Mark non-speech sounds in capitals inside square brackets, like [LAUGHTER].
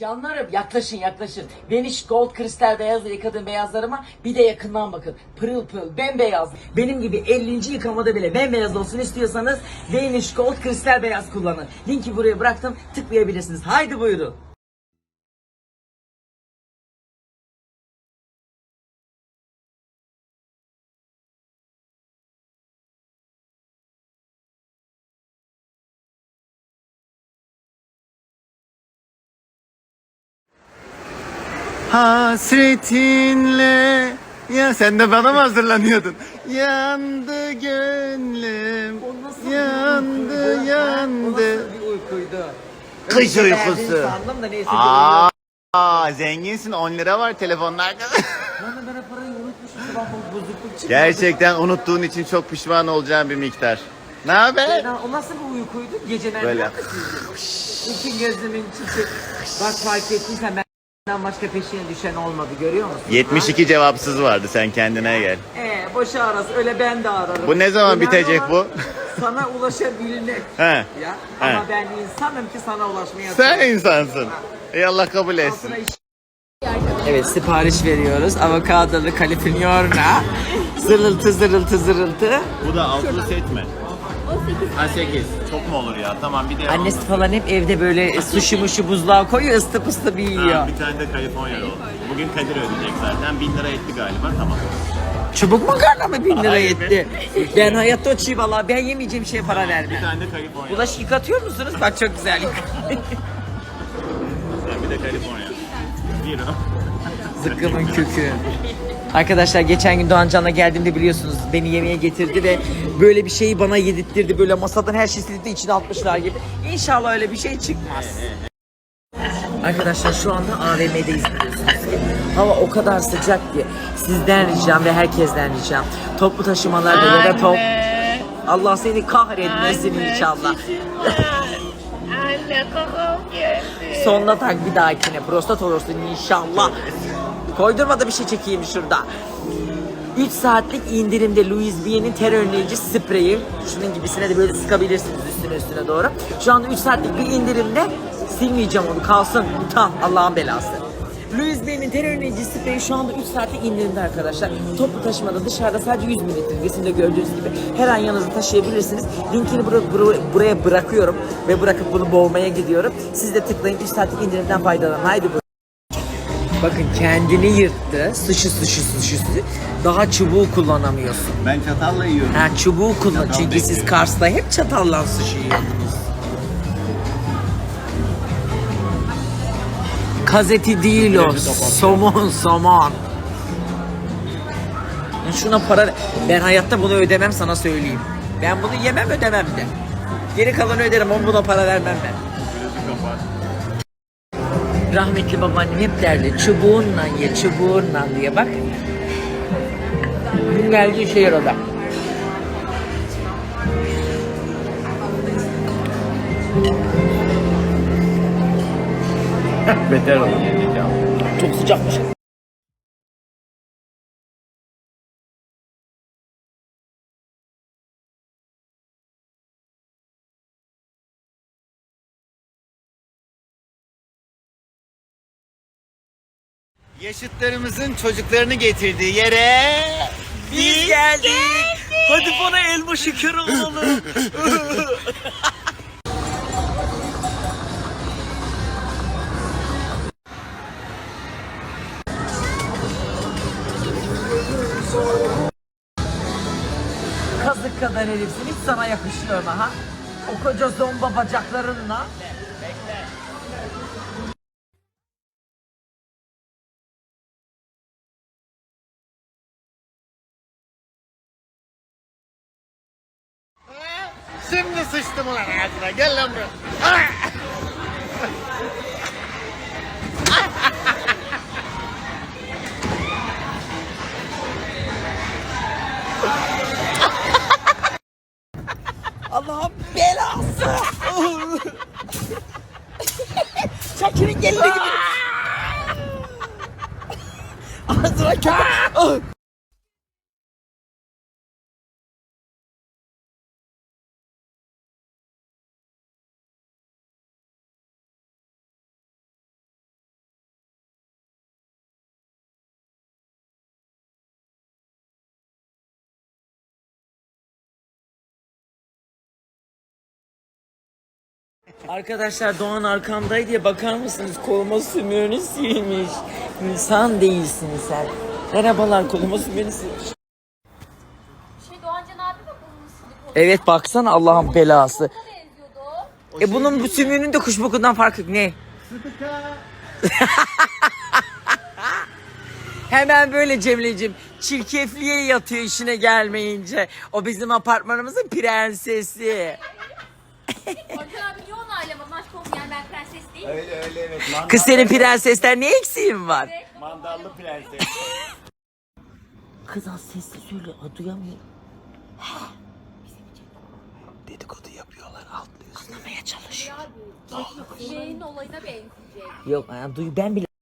Canlarım yaklaşın yaklaşın. Vanish Gold kristal beyazla yıkadığım beyazlarıma bir de yakından bakın. Pırıl pırıl bembeyaz. Benim gibi 50. yıkamada bile bembeyaz olsun istiyorsanız Vanish Gold kristal beyaz kullanın. Linki buraya bıraktım tıklayabilirsiniz. Haydi buyurun. Hasretinle ya sen de bana mı hazırlanıyordun? Yandı gönlüm. Yandı yandı. bir uykuydu? Kış uykusu. sandım da neyse. Aa, aa, zenginsin 10 lira var telefonlarda. Ben de ben parayı unutmuşum. Sabah bozukluk. Gerçekten unuttuğun için çok pişman olacağım bir miktar. Ne haber? Ya o nasıl bir uykuydu? Geceler Böyle. neredesiniz? İki gözümün çiçek. Bak fark ettiysen benden başka peşine düşen olmadı görüyor musun? 72 cevapsız vardı sen kendine gel. Ha? Ee, boşa arası öyle ben de ararım. Bu ne zaman Önemli bitecek bu? Sana ulaşabilmek. He. Ya. He. Ama ben insanım ki sana ulaşmaya Sen insansın. Ey Allah kabul etsin. Evet sipariş veriyoruz. Avokadolu California. zırıltı zırıltı zırıltı. Bu da altılı set mi? Ha 8. Çok mu olur ya? Tamam bir de Annesi falan hep evde böyle sushi muşu buzluğa koyuyor ısıtıp ısıtıp yiyor. Ha, bir tane de Kaliforniya roll. Bugün Kadir ödeyecek zaten. 1000 lira etti galiba tamam. Çubuk makarna mı bin lira Hayır yetti? Ben hayatta o çiğ valla ben yemeyeceğim şeye para Bir vermem. tane de Kaliforniya. Bulaşık yıkatıyor musunuz? Bak çok güzel [LAUGHS] Bir de Kaliforniya. Zero. Zıkkımın kökü. Arkadaşlar geçen gün Doğan Can'la geldiğimde biliyorsunuz beni yemeğe getirdi ve böyle bir şeyi bana yedirttirdi. Böyle masadan her şeyi silip de içine atmışlar gibi. İnşallah öyle bir şey çıkmaz. Arkadaşlar şu anda AVM'deyiz biliyorsunuz ki. Hava o kadar sıcak ki sizden ricam ve herkesten ricam. Toplu taşımalarda ya da top... Allah seni kahretmesin inşallah. Anne. Sonuna tak bir dahakine. Prostat olursun inşallah. Koydurma da bir şey çekeyim şurada. 3 saatlik indirimde Louis Vuitton'in ter önleyici spreyi. Şunun gibisine de böyle sıkabilirsiniz üstüne üstüne doğru. Şu anda 3 saatlik bir indirimde silmeyeceğim onu kalsın. Utan Allah'ın belası. Louis Vuitton'in ter önleyici spreyi şu anda 3 saatlik indirimde arkadaşlar. Toplu taşımada dışarıda sadece 100 ml resimde gördüğünüz gibi her an yanınızda taşıyabilirsiniz. Linkini bura- bura- buraya bırakıyorum ve bırakıp bunu boğmaya gidiyorum. Siz de tıklayın 3 saatlik indirimden faydalanın. Haydi bu. Bakın kendini yırttı. Sışı sışı sışı. Daha çubuğu kullanamıyorsun. Ben çatalla yiyorum. Ha çubuğu kullan. Çatal Çünkü siz bekliyorum. Kars'ta hep çatalla sushi yiyordunuz. Kazeti değil o. Somon somon. Şuna para... Ben hayatta bunu ödemem sana söyleyeyim. Ben bunu yemem ödemem de. Geri kalanı öderim ama buna para vermem ben. Rahmetli babaannem hep derdi çubuğunla ye çubuğunla diye bak. Gün geldi işe yaradı. Beter olur. Çok sıcakmış. Yaşıtlarımızın çocuklarını getirdiği yere Biz geldik. Hadi bana elma şeker alalım. Kazık kadar herifsin hiç sana yakışıyor ha? O koca zomba bacaklarınla. Şimdi sıçtım ulan ağzına. Gel lan buraya. Allah'ın belası. Şakir'in gelini gibi. Ağzına köpek. Arkadaşlar Doğan arkamdaydı ya bakar mısınız koluma sümüğünü silmiş. İnsan değilsin sen. Merhabalar koluma sümüğünü silmiş. Şey Doğancan abi de bunun silip Evet baksana Allah'ın belası. benziyordu. E bunun bu sümüğünün de kuş bokundan farkı ne? [LAUGHS] Hemen böyle Cemileciğim çirkefliğe yatıyor işine gelmeyince. O bizim apartmanımızın prensesi. Doğancan abi niye onaylamadı? Aşk olsun yani ben prenses değilim. Öyle öyle evet. [LAUGHS] Kız senin prensesten ne eksiğin var? Mandallı prenses. [LAUGHS] Kız az sesli söyle duyamıyor. [LAUGHS] Dedikodu yapıyorlar atlıyorsun. Anlamaya çalışıyor. Şeyin olayına benzeyecek. Yok yani duy ben bile